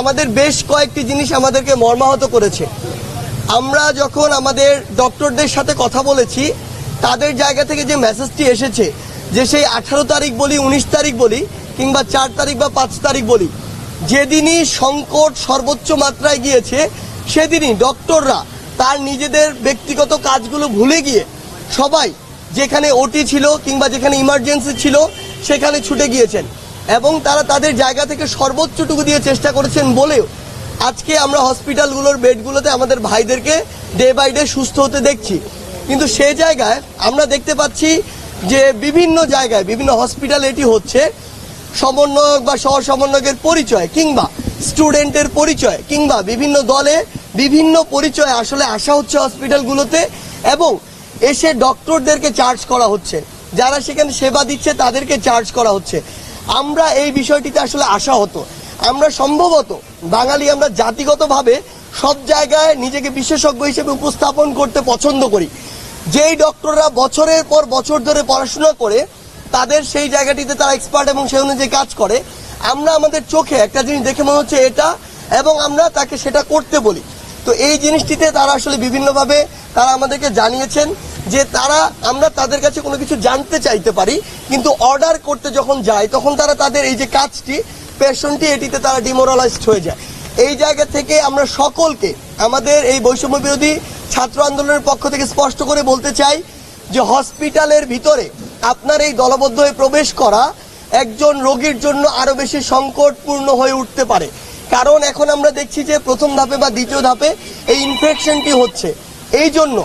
আমাদের বেশ কয়েকটি জিনিস আমাদেরকে মর্মাহত করেছে। আমরা যখন আমাদের ডক্টরদের সাথে কথা বলেছি, তাদের জায়গা থেকে যে মেসেজটি এসেছে, যে সেই আঠারো তারিখ বলি, উনিশ তারিখ বলি, কিংবা চার তারিখ বা পাঁচ তারিখ বলি, যেদিনই সংকট সর্বোচ্চ মাত্রায় গিয়েছে, সেদিনই ডক্টররা তার নিজেদের ব্যক্তিগত কাজগুলো ভুলে গিয়ে সবাই যেখানে ওটি ছিল কিংবা যেখানে ইমার্জেন্সি ছিল, সেখানে ছুটে গিয়েছেন। এবং তারা তাদের জায়গা থেকে সর্বোচ্চটুকু দিয়ে চেষ্টা করেছেন বলেও আজকে আমরা হসপিটালগুলোর বেডগুলোতে আমাদের ভাইদেরকে ডে বাই ডে সুস্থ হতে দেখছি। কিন্তু সে জায়গায় আমরা দেখতে পাচ্ছি যে বিভিন্ন জায়গায়, বিভিন্ন হসপিটাল এটি হচ্ছে সমন্বয়ক বা সহ সমন্বয়কের পরিচয় কিংবা স্টুডেন্টের পরিচয় কিংবা বিভিন্ন দলে বিভিন্ন পরিচয় আসলে আসা হচ্ছে হসপিটালগুলোতে এবং এসে ডক্টরদেরকে চার্জ করা হচ্ছে। যারা সেখানে সেবা দিচ্ছে, তাদেরকে চার্জ করা হচ্ছে। আমরা এই বিষয়টিতে আসলে আশা হতো আমরা সম্ভবত বাঙালি আমরা জাতিগতভাবে সব জায়গায় নিজেকে বিশেষজ্ঞ হিসেবে উপস্থাপন করতে পছন্দ করি। যেই ডক্টররা বছরের পর বছর ধরে পড়াশোনা করে, তাদের সেই জায়গাটিতে তারা এক্সপার্ট এবং সেই অনুযায়ী কাজ করে। আমরা আমাদের চোখে একটা জিনিস দেখে মনে হচ্ছে এটা এবং আমরা তাকে সেটা করতে বলি। তো এই জিনিসটিতে তারা আসলে বিভিন্নভাবে তারা আমাদেরকে জানিয়েছেন যে তারা, আমরা তাদের কাছে কোনো কিছু জানতে চাইতে পারি, কিন্তু অর্ডার করতে যখন যায়, তখন তারা তাদের এই যে কাজটি পেশনটি এটিতে তারা ডিমোরালাইজড হয়ে যায়। এই জায়গা থেকে আমরা সকলকে, আমাদের এই বৈষম্য বিরোধী ছাত্র আন্দোলনের পক্ষ থেকে স্পষ্ট করে বলতে চাই যে হসপিটালের ভিতরে আপনার এই দলবদ্ধ হয়ে প্রবেশ করা একজন রোগীর জন্য আরও বেশি সংকটপূর্ণ হয়ে উঠতে পারে। কারণ এখন আমরা দেখছি যে প্রথম ধাপে বা দ্বিতীয় ধাপে এই ইনফেকশনটি হচ্ছে। এই জন্য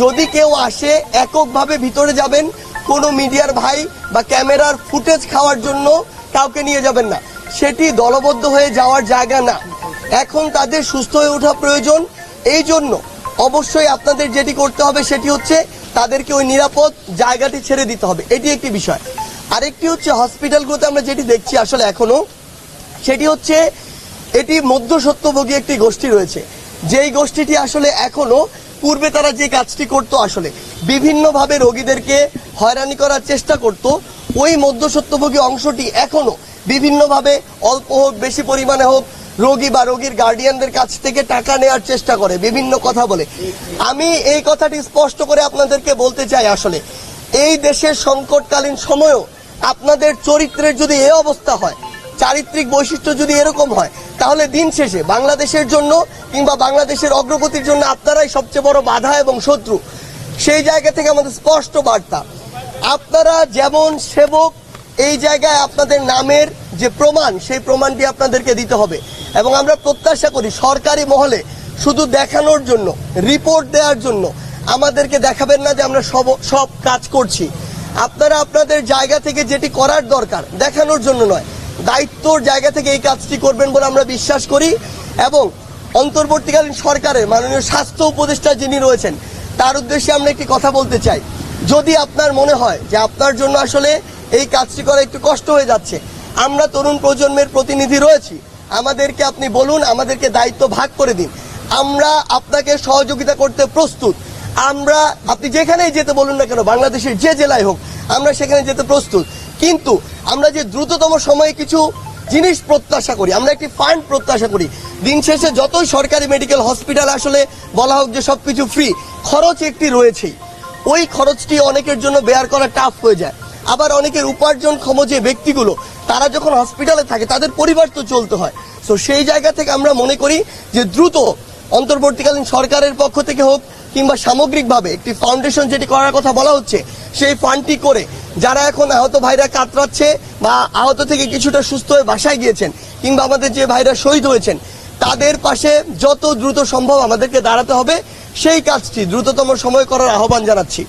যদি কেউ আসে, এককভাবে ভিতরে যাবেন, কোনো মিডিয়ার ভাই বা ক্যামেরার ফুটেজ খাওয়ার জন্য কাউকে নিয়ে যাবেন না। সেটি দলবদ্ধ হয়ে যাওয়ার জায়গা না। এখন তাদের সুস্থ হয়ে ওঠা প্রয়োজন। এই জন্য অবশ্যই আপনাদের যেটি করতে হবে সেটি হচ্ছে তাদেরকে ওই নিরাপদ জায়গাটি ছেড়ে দিতে হবে। এটি একটি বিষয়। আরেকটি হচ্ছে হসপিটালগুলোতে আমরা যেটি দেখছি আসলে এখনও সেটি হচ্ছে এটি মধ্যসত্যভোগী একটি গোষ্ঠী রয়েছে। যেই গোষ্ঠীটি আসলে এখনও পূর্বে তারা যে কাজটি করত আসলে, বিভিন্নভাবে রোগীদেরকে হয়রানি করার চেষ্টা করত, ওই মধ্যসত্যভোগী অংশটি এখনও বিভিন্নভাবে অল্প হোক, বেশি পরিমাণে হোক, রোগী বা রোগীর গার্ডিয়ানদের কাছ থেকে টাকা নেওয়ার চেষ্টা করে, বিভিন্ন কথা বলে। আমি এই কথাটি স্পষ্ট করে আপনাদেরকে বলতে চাই আসলে, এই দেশের সংকটকালীন সময়েও আপনাদের চরিত্রের যদি এ অবস্থা হয়, চারিত্রিক বৈশিষ্ট্য যদি এরকম হয় তাহলে দিন শেষে বাংলাদেশের জন্য কিংবা বাংলাদেশের অগ্রগতির জন্য আপনারাই সবচেয়ে বড় বাধা এবং শত্রু। সেই জায়গা থেকে আমাদের স্পষ্ট বার্তা। আপনারা যেমন সেবক, এই জায়গায় আপনাদের নামের যে প্রমাণ, সেই প্রমাণটি আপনাদেরকে দিতে হবে। এবং আমরা প্রত্যাশা করি সরকারি মহলে শুধু দেখানোর জন্য, রিপোর্ট দেওয়ার জন্য আমাদেরকে দেখাবেন না যে আমরা সব সব কাজ করছি। আপনারা আপনাদের জায়গা থেকে যেটি করার দরকার, দেখানোর জন্য নয়। দায়িত্বর জায়গা থেকে এই কাজটি করবেন বলে আমরা বিশ্বাস করি এবং অন্তর্বর্তীকালীন সরকারের মাননীয় স্বাস্থ্য উপদেষ্টা যিনি রয়েছেন, তার উদ্দেশ্যে আমরা একটি কথা বলতে চাই। যদি আপনার মনে হয় যে আপনার জন্য আসলে এই কাজটি করা একটু কষ্ট হয়ে যাচ্ছে, আমরা তরুণ প্রজন্মের প্রতিনিধি রয়েছি, আমাদেরকে আপনি বলুন, আমাদেরকে দায়িত্ব ভাগ করে দিন। আমরা আপনাকে সহযোগিতা করতে প্রস্তুত। আমরা, আপনি যেখানেই যেতে বলুন না কেন, বাংলাদেশের যে জেলায় হোক, আমরা সেখানে যেতে প্রস্তুত। কিন্তু আমরা যে দ্রুততম সময়ে কিছু জিনিস প্রত্যাশা করি, আমরা একটি ফান্ড প্রত্যাশা করি, দিন শেষে যতই সরকারি মেডিকেল হসপিটাল আসলে বলা হোক যে সব কিছু ফ্রি, খরচ একটি রয়েছেই। ওই খরচটি অনেকের জন্য বেয়ার করা টাফ হয়ে যায়। আবার অনেকের উপার্জনক্ষম যে ব্যক্তিগুলো, তারা যখন হসপিটালে থাকে, তাদের পরিবার তো চলতে হয়। তো সেই জায়গা থেকে আমরা মনে করি যে দ্রুত অন্তর্বর্তীকালীন সরকারের পক্ষ থেকে হোক কিংবা সামগ্রিকভাবে একটি ফাউন্ডেশন যেটি করার কথা বলা হচ্ছে, সেই ফান্ডটি করে যারা এখন আহত ভাইরা কাতরাচ্ছে বা আহত থেকে কিছুটা সুস্থ হয়ে বাসায় গিয়েছেন কিংবা আমাদের যে ভাইরা শহীদ হয়েছেন, তাদের পাশে যত দ্রুত সম্ভব আমাদেরকে দাঁড়াতে হবে। সেই কাজটি দ্রুততম সময় করার আহ্বান জানাচ্ছি।